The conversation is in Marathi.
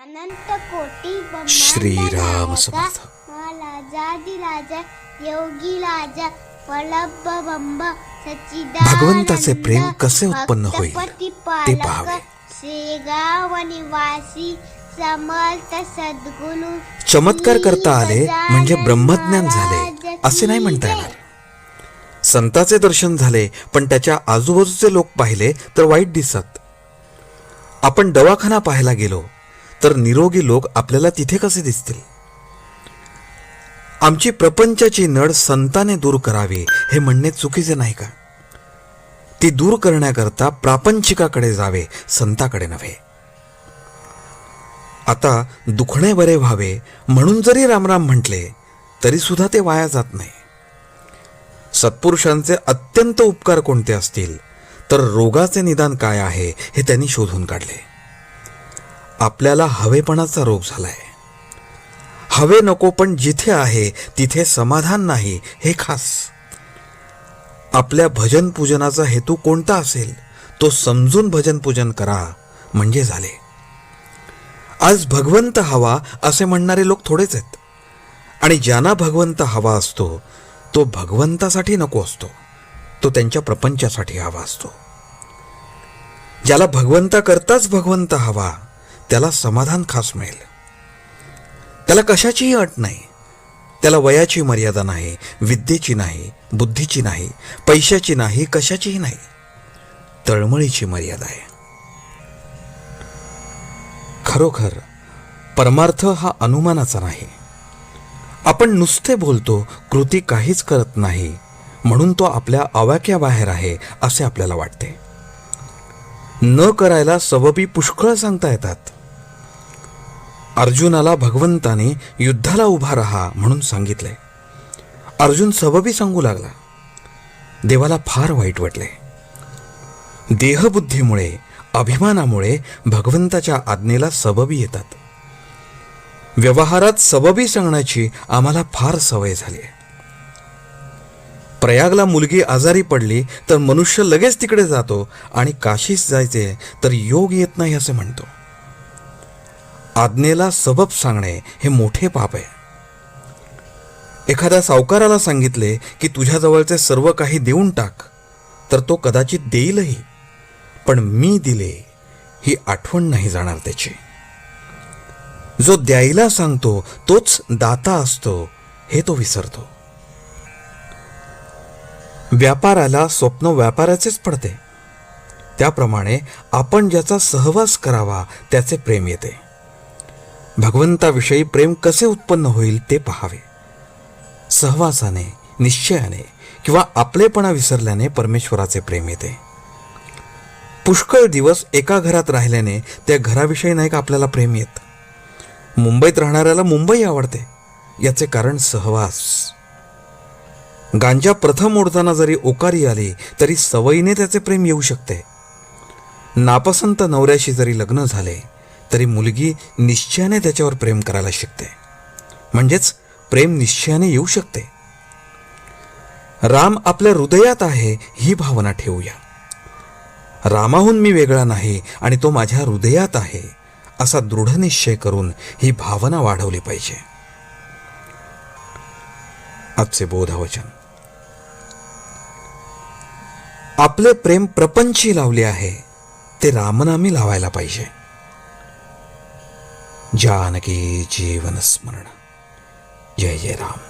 अनंत कोटी श्रीराम समर्थ. राजा योगी राजा वल्लभ बंब भगवंताचे प्रेम कसे उत्पन्न होईल ते पाहावे. श्रीगाव निवासी समर्थ सद्गुरु चमत्कार करता आले म्हणजे ब्रह्मज्ञान झाले असे नाही म्हणता येणार संताचे दर्शन झाले पण त्याच्या आजूबाजूचे लोक पाहिले तर वाईट दिसत आपण दवाखाना पाहायला गेलो तर निरोगी लोक आपल्याला तिथे कसे दिसतील? आमची प्रपंचाची नड संताने दूर करावी हे म्हणणे चुकीचे नाही का? ती दूर करण्याकरता प्रापंचिकाकडे जावे संताकडे नव्हे. आता दुखणे बरे व्हावे म्हणून जरी रामराम म्हटले तरी सुद्धा ते वाया जात नाही. सत्पुरुषांचे अत्यंत उपकार कोणते असतील? तर रोगाचे निदान काय आहे हे त्यांनी शोधून काढले. आपल्याला हवेपणाचा रोग झालाय. हवे नको पण जिथे आहे तिथे समाधान नाही हे खास. आपल्या भजन पूजनाचा हेतू कोणता असेल तो समजून भजन पूजन करा म्हणजे झाले. आज भगवंत हवा असे म्हणणारे लोक थोडेच आहेत. आणि ज्यांना भगवंत हवा असतो तो भगवंतासाठी नको असतो. तो त्यांच्या प्रपंचासाठी हवा असतो. ज्याला भगवंता करताच भगवंत हवा त्याला समाधान खास मिळेल. त्याला कशाचीही अट नाही. त्याला वयाची मर्यादा नाही विद्येची नाही बुद्धीची नाही पैशाची नाही कशाचीही नाही. तळमळीची मर्यादा आहे. खरोखर परमार्थ हा अनुमानाचा नाही. आपण नुसते बोलतो कृती काहीच करत नाही म्हणून तो आपल्या आवाक्याबाहेर आहे असे आपल्याला वाटते. न करायला सबबी पुष्कळ सांगता येतात. अर्जुनाला भगवंताने युद्धाला उभा राहा म्हणून सांगितले. अर्जुन सबबी सांगू लागला. देवाला फार वाईट वाटले. देहबुद्धीमुळे अभिमानामुळे भगवंताच्या आज्ञेला सबबी येतात. व्यवहारात सबबी सांगण्याची आम्हाला फार सवय झाली. आहे प्रयागला मुलगी आजारी पडली तर मनुष्य लगेच तिकडे जातो आणि काशीस जायचे तर योग येत नाही असे म्हणतो. आज्ञेला सबब सांगणे हे मोठे पाप आहे. एखाद्या सावकाराला सांगितले की तुझ्याजवळचे सर्व काही देऊन टाक तर तो कदाचित देईलही पण मी दिले ही आठवण नाही जाणार त्याची. जो द्यायला सांगतो तोच दाता असतो हे तो विसरतो. व्यापाराला स्वप्न व्यापाराचेच पडते. त्याप्रमाणे आपण ज्याचा सहवास करावा त्याचे प्रेम येते. भगवंताविषयी प्रेम कसे उत्पन्न होईल ते पहावे. सहवासाने निश्चयाने किंवा आपलेपणा विसरल्याने परमेश्वराचे प्रेम येते. पुष्कळ दिवस एका घरात राहिल्याने त्या घराविषयी नाही का आपल्याला प्रेम येत? मुंबईत राहणाऱ्याला मुंबई आवडते. याचे कारण सहवास. गांजा प्रथम ओढताना जरी ओकारी आली तरी सवयीने त्याचे प्रेम येऊ शकते. नापसंत नवऱ्याशी जरी लग्न झाले तरी मुलगी निश्चयाने त्याच्यावर प्रेम करायला शिकते. म्हणजेच प्रेम निश्चयाने येऊ शकते. राम आपल्या हृदयात आहे ही भावना ठेवूया. रामाहून मी वेगळा नाही आणि तो माझ्या हृदयात आहे असा दृढ निश्चय करून ही भावना वाढवली पाहिजे. आजचे बोधवचन आपले प्रेम प्रपंची लावले आहे ते रामनामी लावायला पाहिजे. జానకి జీవనస్మరణ జయ జయ రామ్.